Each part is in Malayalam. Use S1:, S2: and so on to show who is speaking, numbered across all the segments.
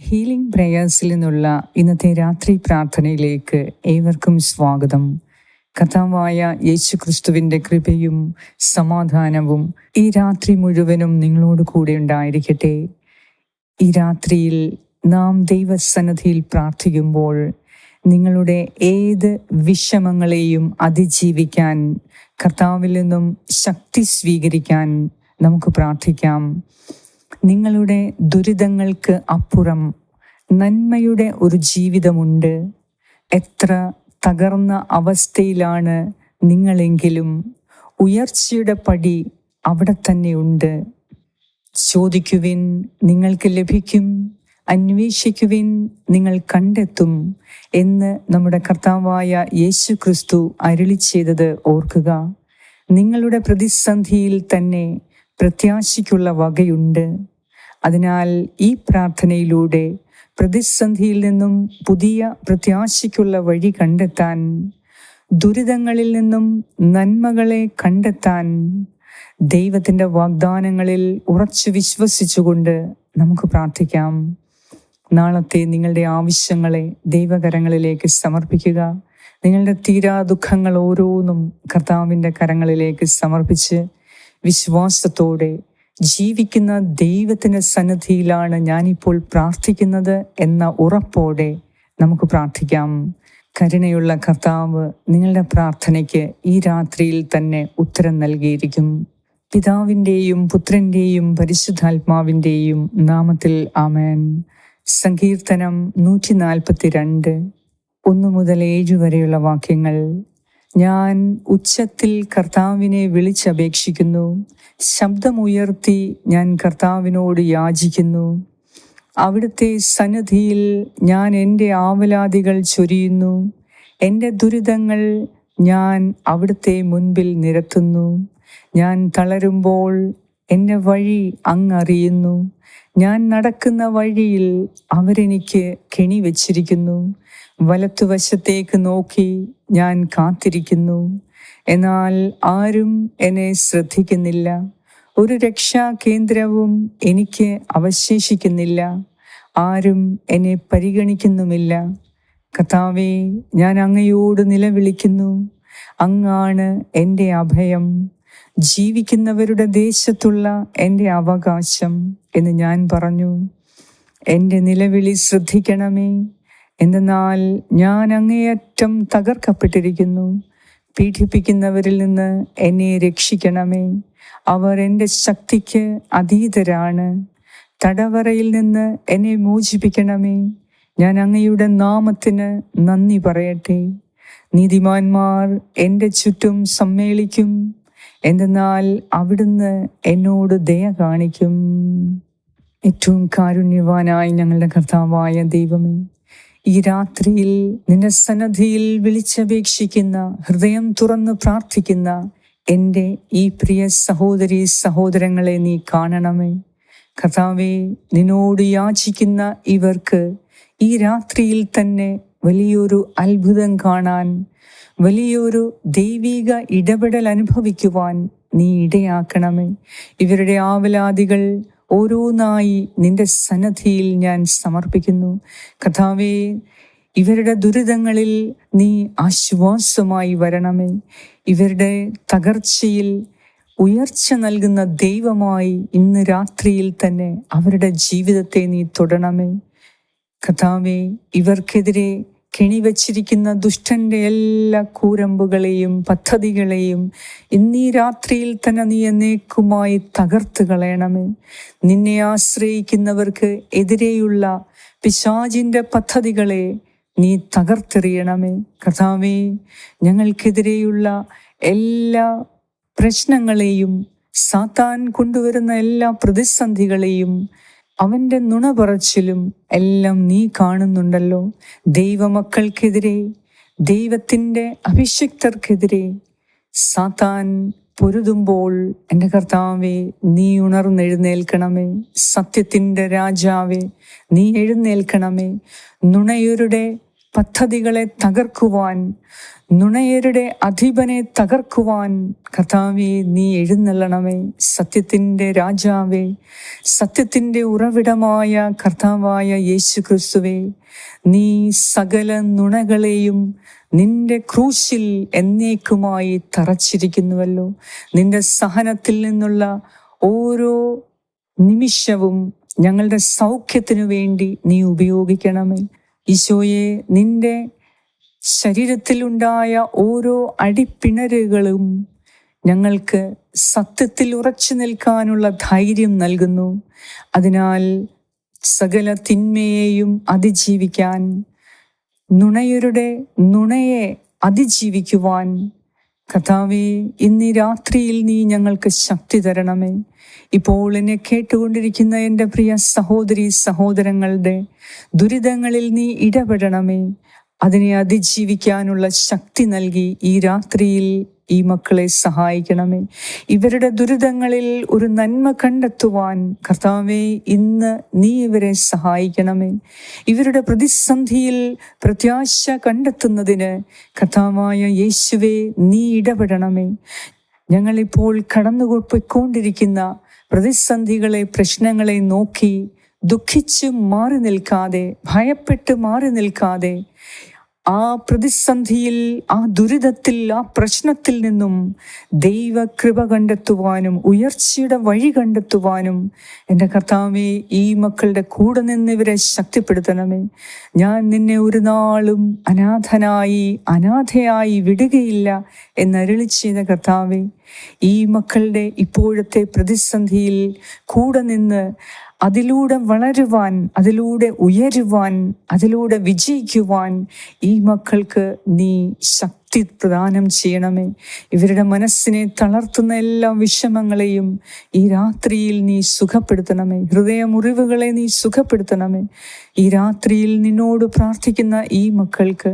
S1: ഹീലിംഗ് പ്രേയേഴ്സിൽ നിന്നുള്ള ഇന്നത്തെ രാത്രി പ്രാർത്ഥനയിലേക്ക് ഏവർക്കും സ്വാഗതം. കഥാവായ യേശു ക്രിസ്തുവിന്റെ കൃപയും സമാധാനവും ഈ രാത്രി മുഴുവനും നിങ്ങളോട് കൂടെ ഉണ്ടായിരിക്കട്ടെ. ഈ രാത്രിയിൽ നാം ദൈവസന്നദ്ധിയിൽ പ്രാർത്ഥിക്കുമ്പോൾ നിങ്ങളുടെ ഏത് വിഷമങ്ങളെയും അതിജീവിക്കാൻ കർത്താവിൽ നിന്നും ശക്തി സ്വീകരിക്കാൻ നമുക്ക് പ്രാർത്ഥിക്കാം. നിങ്ങളുടെ ദുരിതങ്ങൾക്ക് അപ്പുറം നന്മയുടെ ഒരു ജീവിതമുണ്ട്. എത്ര തകർന്ന അവസ്ഥയിലാണ് നിങ്ങളെങ്കിലും ഉയർച്ചയുടെ പടി അവിടെ തന്നെയുണ്ട് ചോദിക്കുവിൻ നിങ്ങൾക്ക് ലഭിക്കും. അന്വേഷിക്കുവിൻ നിങ്ങൾ കണ്ടെത്തും എന്ന് നമ്മുടെ കർത്താവായ യേശു ക്രിസ്തു അരുളി ചെയ്തത് ഓർക്കുക. നിങ്ങളുടെ പ്രതിസന്ധിയിൽ തന്നെ പ്രത്യാശയ്ക്കുള്ള വകയുണ്ട്. അതിനാൽ ഈ പ്രാർത്ഥനയിലൂടെ പ്രതിസന്ധിയിൽ നിന്നും പുതിയ പ്രത്യാശയ്ക്കുള്ള വഴി കണ്ടെത്താൻ ദുരിതങ്ങളിൽ നിന്നും നന്മകളെ കണ്ടെത്താൻ ദൈവത്തിന്റെ വാഗ്ദാനങ്ങളിൽ ഉറച്ചു വിശ്വസിച്ചുകൊണ്ട് നമുക്ക് പ്രാർത്ഥിക്കാം. നാളത്തെ നിങ്ങളുടെ ആവശ്യങ്ങളെ ദൈവകരങ്ങളിലേക്ക് സമർപ്പിക്കുക. നിങ്ങളുടെ തീരാ ദുഃഖങ്ങൾ ഓരോന്നും കർത്താവിന്റെ കരങ്ങളിലേക്ക് സമർപ്പിച്ച് വിശ്വാസത്തോടെ ജീവിക്കുന്ന ദൈവത്തിന്റെ സന്നദ്ധിയിലാണ് ഞാനിപ്പോൾ പ്രാർത്ഥിക്കുന്നത് എന്ന ഉറപ്പോടെ നമുക്ക് പ്രാർത്ഥിക്കാം. കരുണയുള്ള കർത്താവ് നിങ്ങളുടെ പ്രാർത്ഥനയ്ക്ക് ഈ രാത്രിയിൽ തന്നെ ഉത്തരം നൽകിയിരിക്കും. പിതാവിന്റെയും പുത്രന്റെയും പരിശുദ്ധാത്മാവിന്റെയും നാമത്തിൽ ആമേൻ. സങ്കീർത്തനം നൂറ്റി നാൽപ്പത്തി രണ്ട് ഒന്ന് മുതൽ ഏഴ് വരെയുള്ള വാക്യങ്ങൾ ഞാൻ ഉച്ചത്തിൽ കർത്താവിനെ വിളിച്ചപേക്ഷിക്കുന്നു. ശബ്ദമുയർത്തി ഞാൻ കർത്താവിനോട് യാചിക്കുന്നു. അവിടുത്തെ സന്നിധിയിൽ ഞാൻ എന്റെ ആവലാതികൾ ചൊരിയുന്നു. എന്റെ ദുരിതങ്ങൾ ഞാൻ അവിടുത്തെ മുൻപിൽ നിരത്തുന്നു. ഞാൻ തളരുമ്പോൾ എന്റെ വഴി അങ്ങറിയുന്നു. ഞാൻ നടക്കുന്ന വഴിയിൽ അവരെനിക്ക് കെണി വച്ചിരിക്കുന്നു. വലത്തുവശത്തേക്ക് നോക്കി ഞാൻ കാത്തിരിക്കുന്നു. എന്നാൽ ആരും എന്നെ ശ്രദ്ധിക്കുന്നില്ല. ഒരു രക്ഷാ കേന്ദ്രവും എനിക്ക് അവശേഷിക്കുന്നില്ല. ആരും എന്നെ പരിഗണിക്കുന്നുമില്ല. കഥാവെ ഞാൻ അങ്ങയോട് നിലവിളിക്കുന്നു. അങ്ങാണ് എന്റെ അഭയം. ജീവിക്കുന്നവരുടെ ദേശത്തുള്ള എന്റെ അവകാശം എന്ന് ഞാൻ പറഞ്ഞു. എന്റെ നിലവിളി ശ്രദ്ധിക്കണമേ. എന്നാൽ ഞാൻ അങ്ങേയറ്റം തകർക്കപ്പെട്ടിരിക്കുന്നു. പീഡിപ്പിക്കുന്നവരിൽ നിന്ന് എന്നെ രക്ഷിക്കണമേ. അവർ എന്റെ ശക്തിക്ക് അതീതരാണ്. തടവറയിൽ നിന്ന് എന്നെ മോചിപ്പിക്കണമേ. ഞാൻ അങ്ങയുടെ നാമത്തിന് നന്ദി പറയട്ടെ. നീതിമാന്മാർ എന്റെ ചുറ്റും സമ്മേളിക്കും. എന്തെന്നാൽ അവിടുന്ന് എന്നോട് ദയ കാണിക്കും. ഏറ്റവും കാരുണ്യവാനായി ഞങ്ങളുടെ കർത്താവായ ദൈവമേ ഈ രാത്രിയിൽ നിന്റെ സന്നദ്ധിയിൽ വിളിച്ചപേക്ഷിക്കുന്ന ഹൃദയം തുറന്ന് പ്രാർത്ഥിക്കുന്ന എന്റെ ഈ പ്രിയ സഹോദരി സഹോദരങ്ങളെ നീ കാണണമേ. കർത്താവെ നിന്നോട് യാചിക്കുന്ന ഇവർക്ക് ഈ രാത്രിയിൽ തന്നെ വലിയൊരു അത്ഭുതം കാണാൻ വലിയൊരു ദൈവീക ഇടപെടൽ അനുഭവിക്കുവാൻ നീ ഇടയാക്കണമേ. ഇവരുടെ ആവലാദികൾ ഓരോന്നായി നിന്റെ സന്നദ്ധിയിൽ ഞാൻ സമർപ്പിക്കുന്നു. കഥാവേ ഇവരുടെ ദുരിതങ്ങളിൽ നീ ആശ്വാസമായി വരണമേ. ഇവരുടെ തകർച്ചയിൽ ഉയർച്ച നൽകുന്ന ദൈവമായി ഇന്ന് രാത്രിയിൽ തന്നെ അവരുടെ ജീവിതത്തെ നീ തൊടണമേ. കഥാവേ ഇവർക്കെതിരെ കെണിവച്ചിരിക്കുന്ന ദുഷ്ടന്റെ എല്ലാ കൂരമ്പുകളെയും പദ്ധതികളെയും ഇന്നീ രാത്രിയിൽ തന്നെ നീ എന്നേക്കുമായി തകർത്ത് കളയണമേ. നിന്നെ ആശ്രയിക്കുന്നവർക്ക് എതിരെയുള്ള പിശാചിന്റെ പദ്ധതികളെ നീ തകർത്തെറിയണമേ. കഥാവേ ഞങ്ങൾക്കെതിരെയുള്ള എല്ലാ പ്രശ്നങ്ങളെയും സാത്താൻ കൊണ്ടുവരുന്ന എല്ലാ പ്രതിസന്ധികളെയും അവന്റെ നുണ പറച്ചിലും എല്ലാം നീ കാണുന്നുണ്ടല്ലോ. ദൈവമക്കൾക്കെതിരെ ദൈവത്തിന്റെ അഭിഷിക്തർക്കെതിരെ സാത്താൻ പൊരുതുമ്പോൾ എന്റെ കർത്താവെ നീ ഉണർന്നെഴുന്നേൽക്കണമേ. സത്യത്തിന്റെ രാജാവെ നീ എഴുന്നേൽക്കണമേ. നുണയരുടെ പദ്ധതികളെ തകർക്കുവാൻ നുണയരുടെ അധിപനെ തകർക്കുവാൻ കഥാവെ നീ എഴുന്നള്ളണമേ. സത്യത്തിന്റെ രാജാവേ സത്യത്തിന്റെ ഉറവിടമായ കർത്താവായ യേശു ക്രിസ്തുവേ നീ സകല നുണകളെയും നിന്റെ ക്രൂശിൽ എന്നേക്കുമായി തറച്ചിരിക്കുന്നുവല്ലോ. നിന്റെ സഹനത്തിൽ നിന്നുള്ള ഓരോ നിമിഷവും ഞങ്ങളുടെ സൗഖ്യത്തിനു വേണ്ടി നീ ഉപയോഗിക്കണമേ. ഈശോയെ നിന്റെ ശരീരത്തിലുണ്ടായ ഓരോ അടിപ്പിണരുകളും ഞങ്ങൾക്ക് സത്യത്തിൽ ഉറച്ചു നിൽക്കാനുള്ള ധൈര്യം നൽകുന്നു. അതിനാൽ സകല തിന്മയെയും അതിജീവിക്കാൻ നുണയരുടെ നുണയെ അതിജീവിക്കുവാൻ കഥാവേ ഇന്ന് രാത്രിയിൽ നീ ഞങ്ങൾക്ക് ശക്തി തരണമേ. ഇപ്പോൾ എന്നെ കേട്ടുകൊണ്ടിരിക്കുന്ന എന്റെ പ്രിയ സഹോദരി സഹോദരങ്ങളുടെ ദുരിതങ്ങളിൽ നീ ഇടപെടണമേ. അതിനെ അതിജീവിക്കാനുള്ള ശക്തി നൽകി ഈ രാത്രിയിൽ ഈ മക്കളെ സഹായിക്കണമേ. ഇവരുടെ ദുരിതങ്ങളിൽ ഒരു നന്മ കണ്ടെത്തുവാൻ കർത്താവേ ഇന്ന് നീ ഇവരെ സഹായിക്കണമേ. ഇവരുടെ പ്രതിസന്ധിയിൽ പ്രത്യാശ കണ്ടെത്തുന്നതിന് കർത്താവായ യേശുവെ നീ ഇടപെടണമേ. ഞങ്ങളിപ്പോൾ കടന്നു കടന്നുപോയിക്കൊണ്ടിരിക്കുന്ന പ്രതിസന്ധികളെ പ്രശ്നങ്ങളെ നോക്കി ദുഃഖിച്ച് മാറി നിൽക്കാതെ ഭയപ്പെട്ട് മാറി നിൽക്കാതെ ആ പ്രതിസന്ധിയിൽ ആ ദുരിതത്തിൽ ആ പ്രശ്നത്തിൽ നിന്നും ദൈവകൃപ കണ്ടെത്തുവാനും ഉയർച്ചയുടെ വഴി കണ്ടെത്തുവാനും എന്റെ കർത്താവെ ഈ മക്കളുടെ കൂടെ നിന്ന് ഇവരെ ശക്തിപ്പെടുത്തണമേ. ഞാൻ നിന്നെ ഒരു നാളും അനാഥനായി അനാഥയായി വിടുകയില്ല എന്നരുളി ചെയ്ത കർത്താവെ ഈ മക്കളുടെ ഇപ്പോഴത്തെ പ്രതിസന്ധിയിൽ കൂടെ നിന്ന് അതിലൂടെ വളരുവാൻ അതിലൂടെ ഉയരുവാൻ അതിലൂടെ വിജയിക്കുവാൻ ഈ മക്കൾക്ക് നീ ശക്തി പ്രദാനം ചെയ്യണമേ. ഇവരുടെ മനസ്സിനെ തളർത്തുന്ന എല്ലാ വിഷമങ്ങളെയും ഈ രാത്രിയിൽ നീ സുഖപ്പെടുത്തണമേ. ഹൃദയമുറിവുകളെ നീ സുഖപ്പെടുത്തണമേ. ഈ രാത്രിയിൽ നിന്നോട് പ്രാർത്ഥിക്കുന്ന ഈ മക്കൾക്ക്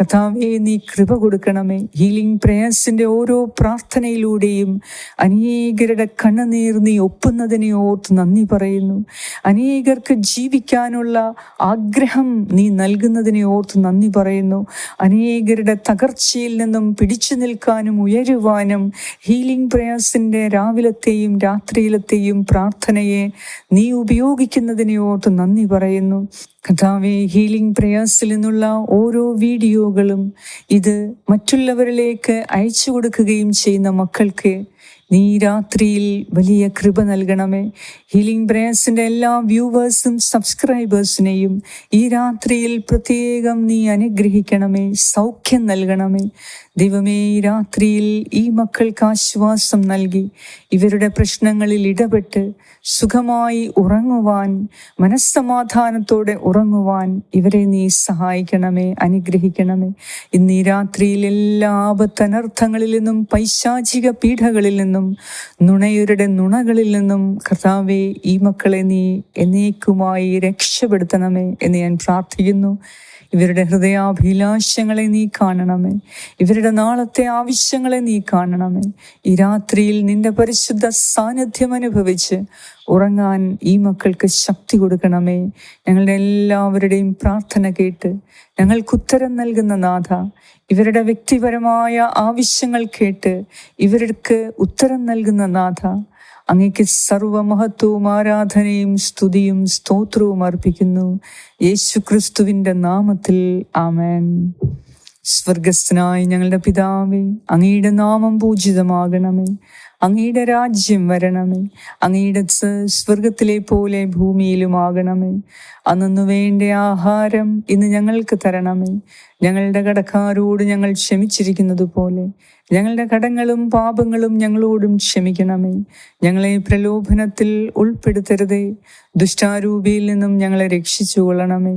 S1: കഥാവെ നീ കൃപ കൊടുക്കണമേ. ഹീലിംഗ് പ്രേയേഴ്സിന്റെ ഓരോ പ്രാർത്ഥനയിലൂടെയും അനേകരുടെ കണ്ണുനീർ നീ ഒപ്പുന്നതിനെ ഓർത്ത് നന്ദി പറയുന്നു. അനേകർക്ക് ജീവിക്കാനുള്ള ആഗ്രഹം നീ നൽകുന്നതിനെ ഓർത്ത് നന്ദി പറയുന്നു. അനേകരുടെ തകർച്ചയിൽ നിന്നും പിടിച്ചു നിൽക്കാനും ഉയരുവാനും ഹീലിംഗ് പ്രേയേഴ്സിന്റെ രാവിലത്തെയും രാത്രിയിലത്തെയും പ്രാർത്ഥനയെ നീ ഉപയോഗിക്കുന്നതിനെ ഓർത്ത് നന്ദി പറയുന്നു. കഥാവെ ഹീലിംഗ് പ്രയാസിൽ നിന്നുള്ള ഓരോ വീഡിയോകളും ഇത് മറ്റുള്ളവരിലേക്ക് അയച്ചു കൊടുക്കുകയും ചെയ്യുന്ന മക്കൾക്ക് നീ രാത്രിയിൽ വലിയ കൃപ നൽകണമേ. ഹീലിംഗ് പ്രയാസിന്റെ എല്ലാ വ്യൂവേഴ്സും സബ്സ്ക്രൈബേഴ്സിനെയും ഈ രാത്രിയിൽ പ്രത്യേകം നീ അനുഗ്രഹിക്കണമേ സൗഖ്യം നൽകണമേ. ദൈവമേ ഈ രാത്രിയിൽ ഈ മക്കൾക്ക് ആശ്വാസം നൽകി. ഇവരുടെ പ്രശ്നങ്ങളിൽ ഇടപെട്ട് സുഖമായി ഉറങ്ങുവാൻ മനസ്സമാധാനത്തോടെ ഉറങ്ങുവാൻ ഇവരെ നീ സഹായിക്കണമേ അനുഗ്രഹിക്കണമേ. ഇന്ന് ഈ രാത്രിയിൽ എല്ലാ ആപത്തനർത്ഥങ്ങളിൽ നിന്നും പൈശാചിക പീഠകളിൽ നിന്നും നുണയരുടെ നുണകളിൽ നിന്നും കർത്താവെ ഈ മക്കളെ നീ എന്നേക്കുമായി രക്ഷപ്പെടുത്തണമേ എന്ന് ഞാൻ പ്രാർത്ഥിക്കുന്നു. ഇവരുടെ ഹൃദയാഭിലാഷങ്ങളെ നീ കാണണമേ. ഇവരുടെ നാളത്തെ ആവശ്യങ്ങളെ നീ കാണണമേ. ഈ രാത്രിയിൽ നിന്റെ പരിശുദ്ധ സാന്നിധ്യം അനുഭവിച്ച് ഉറങ്ങാൻ ഈ മക്കൾക്ക് ശക്തി കൊടുക്കണമേ. ഞങ്ങളുടെ എല്ലാവരുടെയും പ്രാർത്ഥന കേട്ട് ഞങ്ങൾക്ക് ഉത്തരം നൽകുന്ന നാഥ ഇവരുടെ വ്യക്തിപരമായ ആവശ്യങ്ങൾ കേട്ട് ഇവർക്ക് ഉത്തരം നൽകുന്ന നാഥ അങ്ങയ്ക്ക് സർവമഹത്വവും ആരാധനയും സ്തുതിയും സ്തോത്രവും അർപ്പിക്കുന്നു. യേശു ക്രിസ്തുവിന്റെ നാമത്തിൽ ആമേൻ. സ്വർഗസ്ഥനായ ഞങ്ങളുടെ പിതാവേ അങ്ങയുടെ നാമം പൂജിതമാകണമേ. അങ്ങയുടെ രാജ്യം വരണമേ. അങ്ങയുടെ സ്വർഗത്തിലെ പോലെ ഭൂമിയിലുമാകണമേ അന്നു വേണ്ട ആഹാരം ഇന്ന് ഞങ്ങൾക്ക് തരണമേ. ഞങ്ങളുടെ കടക്കാരോട് ഞങ്ങൾ ക്ഷമിച്ചിരിക്കുന്നത് പോലെ. ഞങ്ങളുടെ കടങ്ങളും പാപങ്ങളും ഞങ്ങളോടും ക്ഷമിക്കണമേ. ഞങ്ങളെ പ്രലോഭനത്തിൽ ഉൾപ്പെടുത്തരുതേ. ദുഷ്ടാരൂപിയിൽ നിന്നും ഞങ്ങളെ രക്ഷിച്ചു കൊള്ളണമേ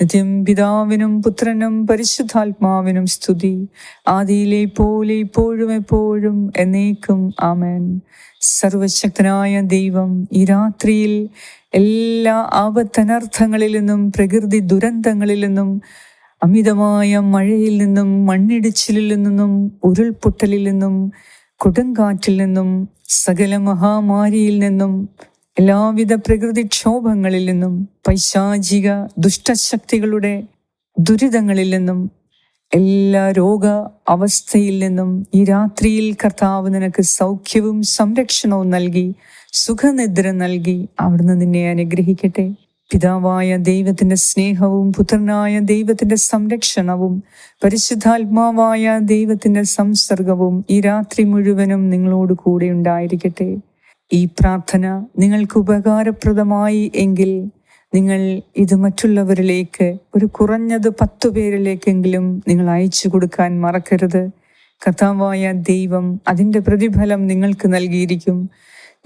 S1: നിത്യം പിതാവിനും പുത്രനും പരിശുദ്ധാത്മാവിനും സ്തുതി. ആദിയിലെ പോലെ ഇപ്പോഴും എപ്പോഴും എന്നേക്കും ആമേൻ. സർവശക്തനായ ദൈവം ഈ രാത്രിയിൽ എല്ലാ ആപത്തനർത്ഥങ്ങളിൽ നിന്നും പ്രകൃതി ദുരന്തങ്ങളിൽ നിന്നും അമിതമായ മഴയിൽ നിന്നും മണ്ണിടിച്ചിലിൽ നിന്നും ഉരുൾപൊട്ടലിൽ നിന്നും കൊടുങ്കാറ്റിൽ നിന്നും സകല മഹാമാരിയിൽ നിന്നും എല്ലാവിധ പ്രകൃതിക്ഷോഭങ്ങളിൽ നിന്നും പൈശാചിക ദുഷ്ടശക്തികളുടെ ദുരിതങ്ങളിൽ നിന്നും എല്ലാ രോഗ അവസ്ഥയിൽ നിന്നും ഈ രാത്രിയിൽ കർത്താവ് നിനക്ക് സൗഖ്യവും സംരക്ഷണവും നൽകി സുഖനിദ്ര നൽകി അവിടുന്ന് നിന്നെ അനുഗ്രഹിക്കട്ടെ. പിതാവായ ദൈവത്തിന്റെ സ്നേഹവും പുത്രനായ ദൈവത്തിന്റെ സംരക്ഷണവും പരിശുദ്ധാത്മാവായ ദൈവത്തിന്റെ സംസർഗവും ഈ രാത്രി മുഴുവനും നിങ്ങളോട് കൂടെ ഉണ്ടായിരിക്കട്ടെ. ഈ പ്രാർത്ഥന നിങ്ങൾക്ക് ഉപകാരപ്രദമായി എങ്കിൽ നിങ്ങൾ ഇത് മറ്റുള്ളവരിലേക്ക് ഒരു കുറഞ്ഞത് പത്തു പേരിലേക്കെങ്കിലും നിങ്ങൾ അയച്ചു കൊടുക്കാൻ മറക്കരുത്. കഥാവായ ദൈവം അതിന്റെ പ്രതിഫലം നിങ്ങൾക്ക് നൽകിയിരിക്കും.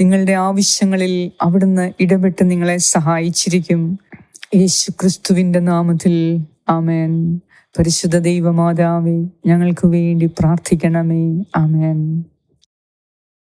S1: നിങ്ങളുടെ ആവശ്യങ്ങളിൽ അവിടുന്ന് ഇടപെട്ട് നിങ്ങളെ സഹായിച്ചിരിക്കും. യേശു ക്രിസ്തുവിന്റെ നാമത്തിൽ. ആമേൻ. പരിശുദ്ധ ദൈവമാതാവേ ഞങ്ങൾക്ക് വേണ്ടി പ്രാർത്ഥിക്കണമേ. ആമേൻ.